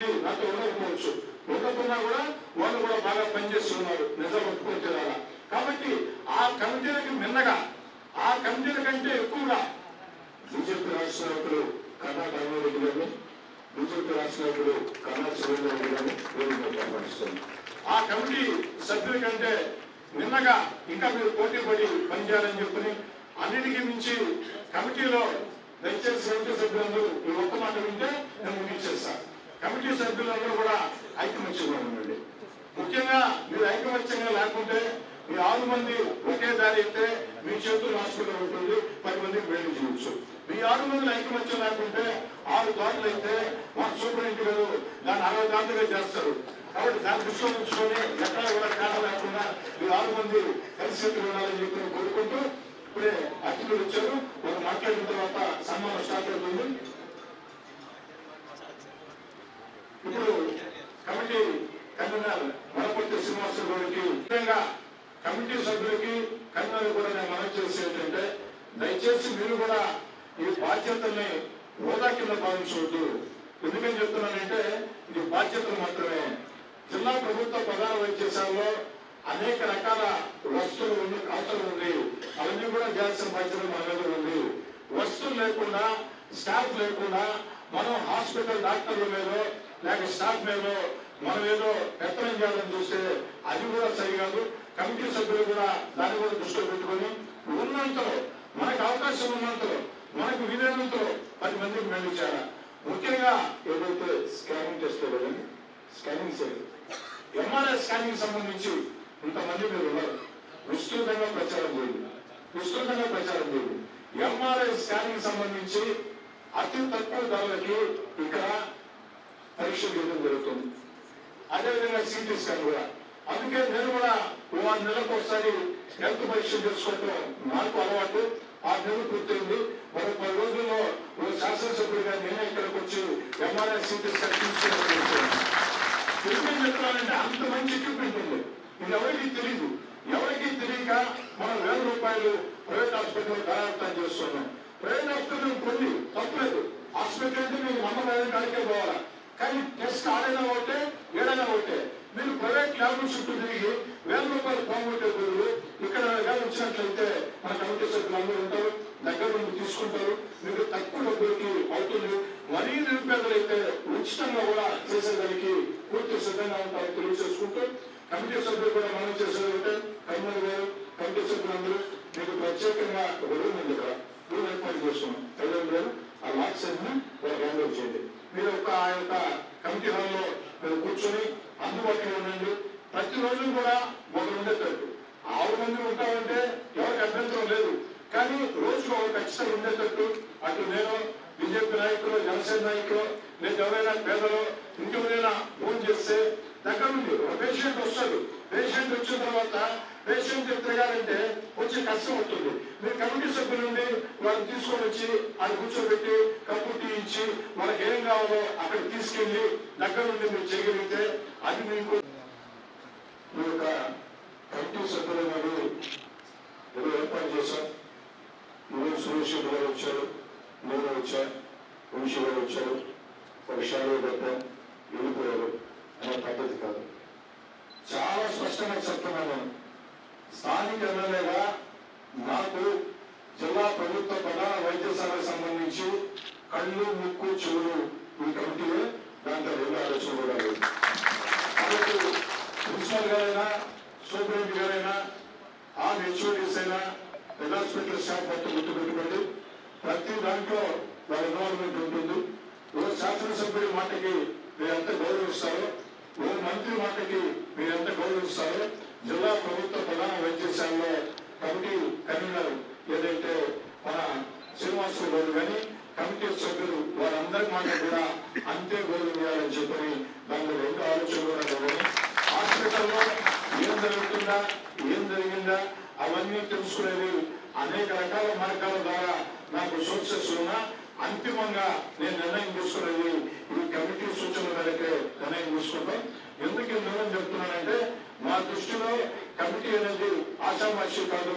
నాతో ఉండకపోవచ్చు. ఉండకున్నా కూడా వాళ్ళు కూడా బాగా పనిచేస్తున్నారు. నిజం ఒప్పుకొని కాబట్టి ఆ కమిటీలకు మిన్నగా ఆ కమిటీల కంటే ఎక్కువగా బీజేపీ రాష్ట్ర నాయకులు కన్నా రామారెడ్డి గారిని బీజేపీ రాష్ట్ర నాయకులు కన్నా ఆ కమిటీ సభ్యుల కంటే నిన్నగా ఇంకా మీరు పోటీ పడి పనిచేయాలని చెప్పని అన్నిటికీ మించి కమిటీలో దయచేసి సభ్యులందరూ ఈ ఒక్క మాట వింటే నేను ముగించేస్తా కమిటీ సభ్యులందరూ కూడా ఐకమత్యంగా ఉండండి. ముఖ్యంగా మీరు ఐకమత్యంగా లేకుంటే మీ ఆరు మంది ఒకే దారి అయితే మీ చేతులు హాస్పిటల్ ఉంటుంది పది మందికి వేలు చేయొచ్చు మీ ఆరు మంది ఐకమత్యం లేకుంటే ఆరు దారులు అయితే మా సూపరింటి గారు దాన్ని అరవై దారులుగా చేస్తారు. కాబట్టి దాన్ని దృష్టిలో ఉంచుకొని ఎక్కడ కూడా తేడా లేకుండా మీ ఆరు మంది కలిసి ఉండాలని చెప్పి కోరుకుంటూ ఇప్పుడే అతిథులు వచ్చారు. వాళ్ళు మాట్లాడిన తర్వాత సన్మానం స్టార్ట్ అవుతుంది ఇప్పుడు కమిటీ కన్వీనర్ వనపర్తి శ్రీనివాసరావు గారికి ముఖ్యంగా కమిటీ సభ్యులకి కన్నులు కూడా నేను మనం చేసి ఏంటంటే దయచేసి మీరు కూడా ఈ బాధ్యతల్ని హోదా కింద భావించవద్దు ఎందుకని చెప్తున్నానంటే ఇది బాధ్యతలు మాత్రమే. జిల్లా ప్రభుత్వ ప్రధాన వైద్యశాలలో అనేక రకాల వస్తువులు ఉంది అవసరం ఉంది. అవన్నీ కూడా చేయాల్సిన బాధ్యత మన మీద ఉంది. వస్తువులు లేకుండా స్టాఫ్ లేకుండా మనం హాస్పిటల్ డాక్టర్ల మీద లేక స్టాఫ్ మీద మనం ఏదో పెత్తనం చేయాలని చూస్తే అది కూడా సరికాదు కమిటీ సభ్యులు కూడా దాన్ని కూడా దృష్టిలో పెట్టుకొని ఉన్నంతలో మనకు అవకాశం ఉన్నంతలో మనకు వీలైనంతలో పది మందికి మేలు చేయాలి? ముఖ్యంగా ఏదైతే స్కానింగ్ టెస్ట్ కదండి స్కానింగ్ సేల్ ఎంఆర్ఐ స్కానింగ్ సంబంధించి ఇంతమంది మీరు ఉన్నారు. విస్తృతంగా ప్రచారం చేయండి. విస్తృతంగా ప్రచారం చేయండి. ఎంఆర్ఐ స్కానింగ్ సంబంధించి అతి తక్కువ ధరలకి ఇక్కడ పరీక్ష చేయడం జరుగుతుంది. అదేవిధంగా సిటీ స్కాన్ కూడా. అందుకే నేను కూడా వారి నెలకు ఒకసారి హెల్త్ పరీక్షలు చేసుకోవటం నాకు అలవాటు. ఆ నెల పూర్తయింది. మరి పది రోజుల్లో ఓ శాసనసభ్యుడిగా నేనే ఇక్కడికి వచ్చి ఎంఆర్ఐ సీటీ స్కాన్ తీసుకుని ఎందుకని అంత మంచి ఎక్విప్మెంట్ ఉంది. ఇది ఎవరికి తెలియదు ఎవరికి తెలియక మనం వేల రూపాయలు ప్రైవేట్ హాస్పిటల్ దయాప్తం చేస్తున్నాం. ప్రైవేట్ హాస్పిటల్ కొన్ని తప్పలేదు. హాస్పిటల్ అంటే మీరు నమ్మకం కాడికే పోవాలా. కానీ టెస్ట్ ఆడైనా ఒకటే ఏడైనా ఒకటే మీరు ప్రైవేట్ ల్యాబ్ చుట్టూ తిరిగి వేల రూపాయలు పోగొట్టే బదులు ఇక్కడ వచ్చినట్లయితే మన కమిటీ సభ్యులు అందరూ ఉంటారు. దగ్గర నుండి తీసుకుంటారు. మీకు తక్కువ డబ్బులకి అవుతుంది. మరీ నిరుపేదలైతే ఉచితంగా కూడా చేసేదానికి పూర్తి సిద్ధంగా ఉంటారని తెలియజేసుకుంటూ కమిటీ సభ్యులు కూడా మనం చేసేది ఒకటే. కైమల్ గారు కమిటీ సభ్యులందరూ మీకు ప్రత్యేకంగా ఒక రూమ్ ఉంది ఇక్కడ. రూమ్ ఏర్పాటు చేస్తున్నాం. గారు ఆ లాక్స్ అన్ని అందుబాటులో ఉండండి ప్రతిరోజు కూడా ఒకరు ఉండేటట్టు ఆరు మంది ఉంటామంటే ఎవరికి అభ్యంతరం లేదు కానీ రోజుకు ఒక ఖచ్చితంగా ఉండేటట్టు అటు నేను బీజేపీ నాయకులు జనసేన నాయకులు లేదా ఎవరైనా పేదలు ఇంకెవరైనా ఫోన్ చేస్తే దగ్గర నుండి ఒక పేషెంట్ వస్తాడు పేషెంట్ వచ్చిన తర్వాత పేషెంట్ తిరగాలంటే కొంచెం కష్టం అవుతుంది మీరు కమిటీ సభ్యుల నుండి వాళ్ళు తీసుకొని వచ్చి అది కూర్చోబెట్టి కప్పు టీ ఇచ్చి వాళ్ళకి ఏం కావాలో అక్కడ తీసుకెళ్ళి దగ్గర నుండి మీరు చేయగలిగితే అది మీకు మీ యొక్క కమిటీ సభ్యులు మీరు ఏదో ఏర్పాటు చేశాం మీరు సురేష్ గారు వచ్చారు నేను వచ్చా వంశీ గారు వచ్చారు ఒక షాడో పెట్టాం వెళ్ళిపోయారు అనే పద్ధతి కాదు. చాలా స్పష్టంగా చెప్తున్నాను నేను. స్థానిక ఎమ్మెల్యేగా నాకు జిల్లా ప్రభుత్వ ప్రధాన వైద్యశాలకు సంబంధించి కళ్ళు ముక్కు చెవులు ఈ కమిటీలో దాంట్లో రెండు ఆలోచనలు కాదు కాబట్టి ప్రిన్సిపల్ గారైనా సూపరింటెండెంట్ గారైనా ఆ హెచ్ఓడిస్ అయినా పెద్ద హాస్పిటల్ స్టాఫ్ మొత్తం గుర్తుపెట్టుకోండి. ప్రతి దాంట్లో వాళ్ళ ఇన్వాల్వ్మెంట్ ఉంటుంది. ఓ శాసనసభ్యుడి మాటకి మీరు ఎంత గౌరవిస్తారో. ఓ మంత్రి మాటకి మీరు ఎంత గౌరవిస్తారో. జిల్లా ప్రభుత్వ ప్రధాన వైద్యశాలలో కమిటీ కన్వీనర్ ఏదైతే మన శ్రీనివాసరావు గారు కానీ కమిటీ సభ్యులు వారందరి మాట కూడా అంతే గౌరవించాలని చెప్పని దానిలో రెండు ఆలోచనలు కూడా హాస్పిటల్లో ఏం జరుగుతుందా ఏం జరిగిందా అవన్నీ తెలుసుకునేది అనేక రకాల మార్గాల ద్వారా నాకు సోర్సెస్ ఉన్నా అంతిమంగా నేను నిర్ణయం తీసుకునేది ఈ కమిటీ సూచనల మేరకే నిర్ణయం తీసుకుంటాం ఎందుకు ఈ నిర్ణయం